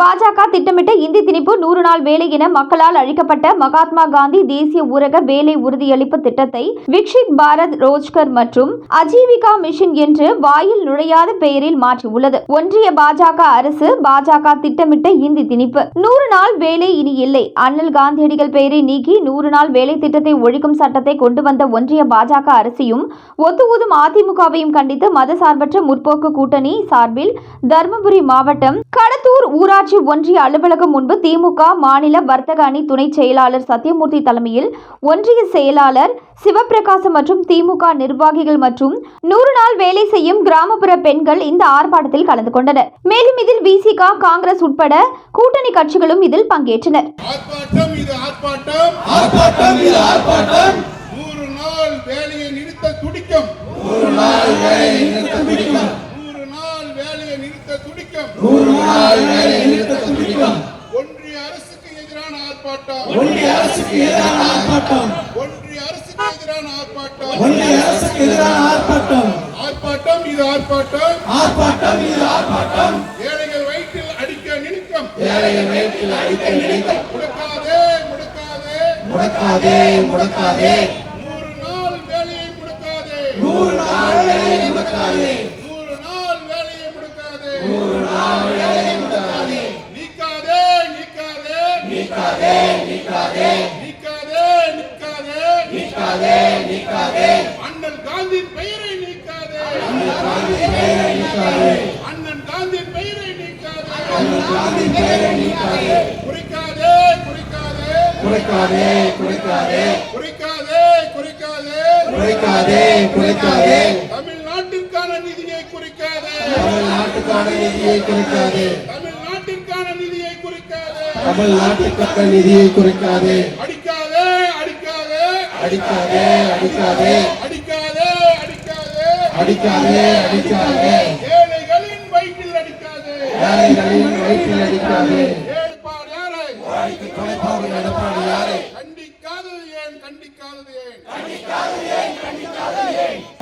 பாஜக திட்டமிட்ட இந்தி திணிப்பு நூறு நாள் வேலை என மக்களால் அழிக்கப்பட்ட மகாத்மா காந்தி தேசிய ஊரக வேலை உறுதியளிப்பு திட்டத்தை விக்ஷித் பாரத் ரோஜ்கர் மற்றும் அஜீவிகா மிஷன் என்று வாயில் நுழையாத பெயரில் மாற்றியுள்ளது. ஒன்றிய பாஜக அரசு பாஜக திட்டமிட்ட இந்தி திணிப்பு நூறு நாள் வேலை இனி இல்லை. அண்ணல் காந்தியடிகள் பெயரை நீக்கி நூறு நாள் வேலை திட்டத்தை ஒழிக்கும் சட்டத்தை கொண்டு வந்த ஒன்றிய பாஜக அரசையும் ஒத்து ஊதும் அதிமுகவையும் கண்டித்து மதசார்பற்ற முற்போக்கு கூட்டணி சார்பில் தருமபுரி மாவட்டம் கடத்தூர் ஊராட்சி ஒன்றிய அலுவலகம் முன்பு திமுக மாநில வர்த்தக அணி துணை செயலாளர் சத்யமூர்த்தி தலைமையில் ஒன்றிய செயலாளர் சிவபிரகாசம் மற்றும் திமுக நிர்வாகிகள் மற்றும் நூறு நாள் வேலை செய்யும் கிராமப்புற பெண்கள் இந்த ஆர்ப்பாட்டத்தில் கலந்து கொண்டனர். மேலும் இதில் விசிக காங்கிரஸ் உட்பட கூட்டணி கட்சிகளும் இதில் பங்கேற்றனர். ஆர்ப்பாட்டம் ஆர்ப்பாட்டம். ஒன்றிய அரசுக்கு எதிரான ஆர்ப்பாட்டம். ஒன்றிய அரசுக்கு எதிரான ஆர்ப்பாட்டம். ஒன்றிய அரசுக்கு எதிரான ஆர்ப்பாட்டம். ஆர்ப்பாட்டம் இது ஆர்ப்பாட்டம். ஆர்ப்பாட்டம் இது ஆர்ப்பாட்டம். ஏழைகள் வயிற்றில் அடிக்க நினைக்கும். வேலையை வயிற்றில் அடிக்க நினைக்கும். முடக்காதே முடக்காதே. முடக்காதே முடக்காதே. நூறு நாள் வேலையை முடக்காதே. நூறு நாள் வேலையை முடக்காதே. நீக்காதே நீக்காதே நீக்காதே நீக்காதே. அண்ணன் காந்தி பெயரை நீக்காதே காந்தி பெயரை நீக்காதே அண்ணன் காந்தி பெயரை நீக்காதே காந்தி பெயரை நீக்காதே குறிக்காதே குறிக்காதே குறைக்காதே குறைக்காதே குறிக்காதே குறிக்காதே குறைக்காதே குறைக்காதே தமிழ்நாட்டிற்கான நிதியை குறிக்காதே. தமிழ்நாட்டுக்கான நிதியை குறைக்காதே. குறிக்காதே தமிழ்நாட்டுக்கான நிதியை குறைக்காதே. அடிக்காதே அடிக்காதே. அடிக்காதே அடிக்காதே. அடிக்காதே அடிக்காதே. அடிக்காதே அடிக்காதே. ஏழைகளின் வயிற்றில் அடிக்காதே. ஏழைகளின் வயிற்றில் அடிக்காதே. எடப்பாடி யாரை? கண்டிக்காதது ஏன் கண்டிக்காதது ஏன்? தமிழ் பெயரை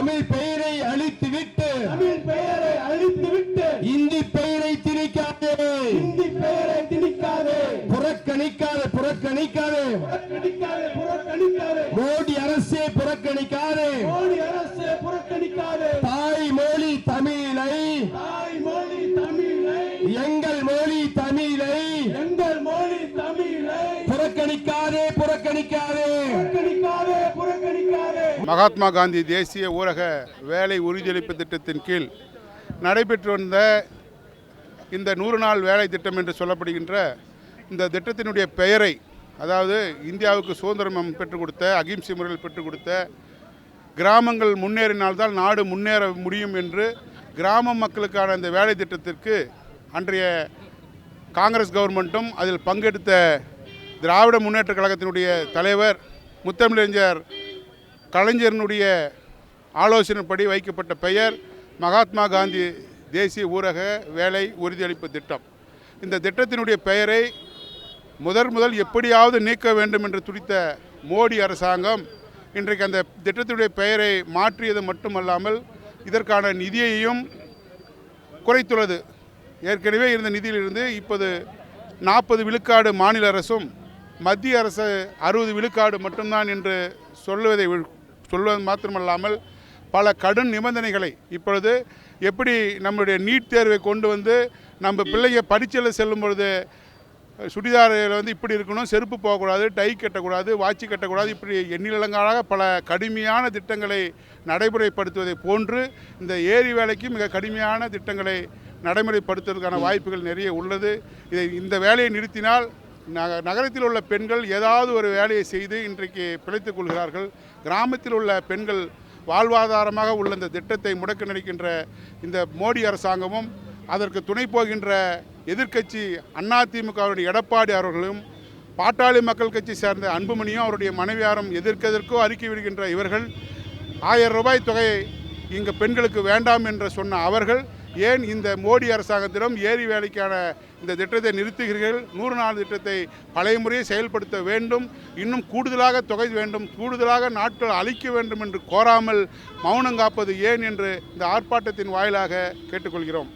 புறக்கணிக்காதே புறக்கணிக்காதே. புறக்கணிக்காதே புறக்கணிக்காதே. மகாத்மா காந்தி தேசிய ஊரக வேலை உறுதியளிப்பு திட்டத்தின் கீழ் நடைபெற்று வந்த இந்த நூறு நாள் வேலை திட்டம் என்று சொல்லப்படுகின்ற இந்த திட்டத்தினுடைய பெயரை அதாவது இந்தியாவுக்கு சுதந்திரம் பெற்றுக் கொடுத்த அகிம்சை முறையில் பெற்றுக் கொடுத்த கிராமங்கள் முன்னேறினால்தான் நாடு முன்னேற முடியும் என்று கிராம மக்களுக்கான இந்த வேலை திட்டத்திற்கு அன்றைய காங்கிரஸ் கவர்மெண்ட்டும் அதில் பங்கெடுத்த திராவிட முன்னேற்ற கழகத்தினுடைய தலைவர் முத்தமிழறிஞர் கலைஞரனுடைய ஆலோசனைப்படி வைக்கப்பட்ட பெயர் மகாத்மா காந்தி தேசிய ஊரக வேலை உறுதியளிப்பு திட்டம். இந்த திட்டத்தினுடைய பெயரை முதன் முதல் எப்படியாவது நீக்க வேண்டும் என்று துடித்த மோடி அரசாங்கம் இன்றைக்கு அந்த திட்டத்தினுடைய பெயரை மாற்றியது மட்டுமல்லாமல் இதற்கான நிதியையும் குறைத்துள்ளது. ஏற்கனவே இருந்த நிதியிலிருந்து இப்போது நாற்பது விழுக்காடு மாநில அரசும் மத்திய அரசு அறுபது விழுக்காடு மட்டும்தான் என்று சொல்லுவதை சொல்வது மாத்திரமல்லாமல் பல கடும் நிபந்தனைகளை இப்பொழுது எப்படி நம்முடைய நீட் தேர்வை கொண்டு வந்து நம்ம பிள்ளைங்க பரீட்சையில் செல்லும் பொழுது சுடிதாரில் வந்து இப்படி இருக்கணும் செருப்பு போகக்கூடாது டை கட்டக்கூடாது வாட்சி கட்டக்கூடாது இப்படி எண்ணிலங்காக பல கடுமையான திட்டங்களை நடைமுறைப்படுத்துவதை போன்று இந்த ஏரி வேலைக்கு மிக கடுமையான திட்டங்களை நடைமுறைப்படுத்துவதற்கான வாய்ப்புகள் நிறைய உள்ளது. இதை இந்த வேலையை நிறுத்தினால் நக நகரத்தில் உள்ள பெண்கள் ஏதாவது ஒரு வேலையை செய்து இன்றைக்கு பிழைத்துக் கொள்கிறார்கள். கிராமத்தில் உள்ள பெண்கள் வாழ்வாதாரமாக உள்ள இந்த திட்டத்தை முடக்க நினைக்கின்ற இந்த மோடி அரசாங்கமும் அதற்கு துணை போகின்ற எதிர்க்கட்சி அதிமுகவுடைய எடப்பாடி அவர்களும் பாட்டாளி மக்கள் கட்சி சேர்ந்த அன்புமணியும் அவருடைய மனைவியாரும் எதிர்க்கதற்கோ அறிக்கை விடுகின்ற இவர்கள். ஆயிரம் ரூபாய் தொகையை இங்கு பெண்களுக்கு வேண்டாம் என்று சொன்ன அவர்கள் ஏன் இந்த மோடி அரசாங்கத்திடம் ஏரி வேலைக்கான இந்த திட்டத்தை நிறுத்துகிறீர்கள்? நூறு நாள் திட்டத்தை பழைய முறையை செயல்படுத்த வேண்டும். இன்னும் கூடுதலாக தொகை வேண்டும். கூடுதலாக நாட்கள் அளிக்க வேண்டும் என்று கோராமல் மௌனம் காப்பது ஏன் என்று இந்த ஆர்ப்பாட்டத்தின் வாயிலாக கேட்டுக்கொள்கிறோம்.